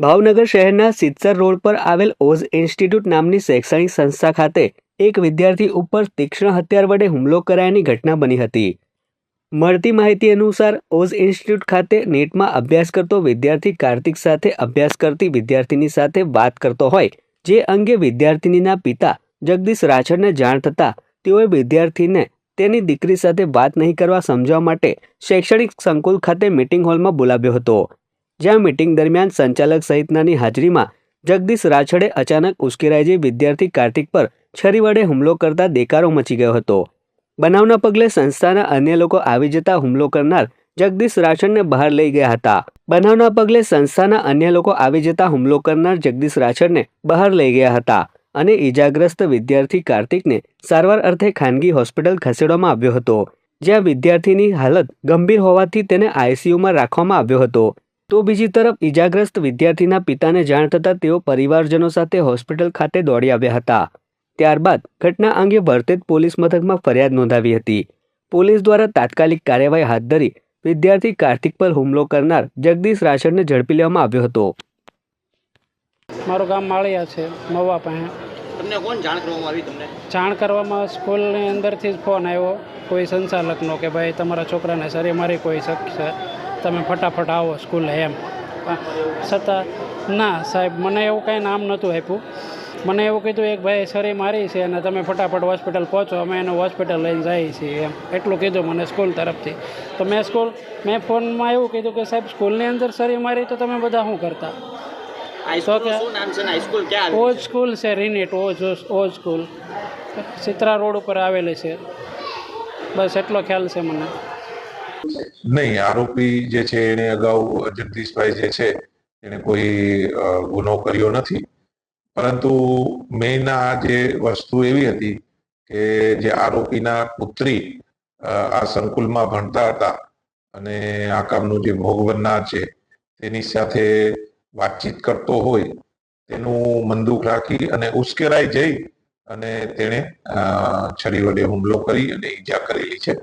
ભાવનગર શહેરના સિત્સર રોડ પર આવેલ ઓઝ ઇન્સ્ટિટ્યૂટ નામની શૈક્ષણિક સંસ્થા ખાતે એક વિદ્યાર્થી ઉપર તીક્ષ્ણ હથિયાર વડે હુમલો કરાયાની ઘટના બની હતી. મળતી માહિતી અનુસાર, ઓઝ ઇન્સ્ટિટ્યૂટ ખાતે નીટમાં અભ્યાસ કરતો વિદ્યાર્થી કાર્તિક સાથે અભ્યાસ કરતી વિદ્યાર્થીની સાથે વાત કરતો હોય, જે અંગે વિદ્યાર્થિનીના પિતા જગદીશ રાછડને જાણ થતાં તેઓએ વિદ્યાર્થીને તેની દીકરી સાથે વાત નહીં કરવા સમજવા માટે શૈક્ષણિક સંકુલ ખાતે મીટિંગ હોલમાં બોલાવ્યો હતો. જ્યાં મિટિંગ દરમિયાન સંચાલક સહિતનાની હાજરીમાં જગદીશ રાછડે અચાનક ઉશ્કેરાઈ જઈ વિદ્યાર્થી કાર્તિક પર છરી વડે હુમલો કરતા દેકારો મચી ગયો હતો. બનાવના પગલે સંસ્થાના અન્ય લોકો આવી જતા હુમલો કરનાર જગદીશ રાછડને બહાર લઈ ગયા હતા. બનાવના પગલે સંસ્થાના અન્ય લોકો આવી જતા હુમલો કરનાર જગદીશ રાછડને બહાર લઈ ગયા હતા અને ઈજાગ્રસ્ત વિદ્યાર્થી કાર્તિકને સારવાર અર્થે ખાનગી હોસ્પિટલ ખસેડવામાં આવ્યો હતો, જ્યાં વિદ્યાર્થીની હાલત ગંભીર હોવાથી તેને આઈસીયુમાં રાખવામાં આવ્યો હતો. તો બીજી તરફ ઈજાગ્રસ્ત વિદ્યાર્થીના પિતાને જાણ થતાં તેઓ પરિવારજનો સાથે હોસ્પિટલ ખાતે દોડી આવ્યા હતા. ત્યારબાદ ઘટના અંગે વર્તેજ પોલીસ મથકમાં ફરિયાદ નોંધાવી હતી. પોલીસ દ્વારા તાત્કાલિક કાર્યવાહી હાથ ધરી વિદ્યાર્થી કાર્તિક પર હુમલો કરનાર જગદીશ રાઠોડને ઝડપી લેવામાં આવ્યો હતો. મારું ગામ માળિયા છે મવા પાસે. તમને કોણ જાણ કરવામાં આવી તમને? જાણ કરવામાં સ્કૂલની અંદરથી જ ફોન આવ્યો કોઈ સંચાલકનો કે ભાઈ તમારા છોકરાને સરી મારી કોઈ શકશે તમે ફટાફટ આવો સ્કૂલે એમ. છતાં ના સાહેબ મને એવું કાંઈ નામ નહોતું આપ્યું. મને એવું કીધું એક ભાઈ સરી મારી છે અને તમે ફટાફટ હોસ્પિટલ પહોંચો અમે એને હોસ્પિટલ લઈને જઈએ છીએ એમ. એટલું કીધું મને સ્કૂલ તરફથી. તો મેં સ્કૂલ મેં ફોનમાં એવું કીધું કે સાહેબ સ્કૂલની અંદર સરી મારી તો તમે બધા શું કરતા? હાઈસ્કૂલ કે- ઓજ સ્કૂલ છે રિનેટ ઓજ ઓજ સ્કૂલ. સિત્રા રોડ ઉપર આવેલી છે. બસ એટલો ખ્યાલ છે મને. નહીં, આરોપી જે છે એને અગાઉ જગદીશભાઈ જે છે એને કોઈ ગુનો કર્યો નથી. પરંતુ મેઇન આ જે વસ્તુ એવી હતી કે જે આરોપીના પુત્રી આ સંકુલમાં ભણતા હતા અને આ કામનું જે ભોગ બનનાર છે તેની સાથે વાતચીત કરતો હોય, તેનું મંદુક રાખી અને ઉશ્કેરાઈ જઈ અને તેણે છરી વડે હુમલો કરી અને ઈજા કરેલી છે.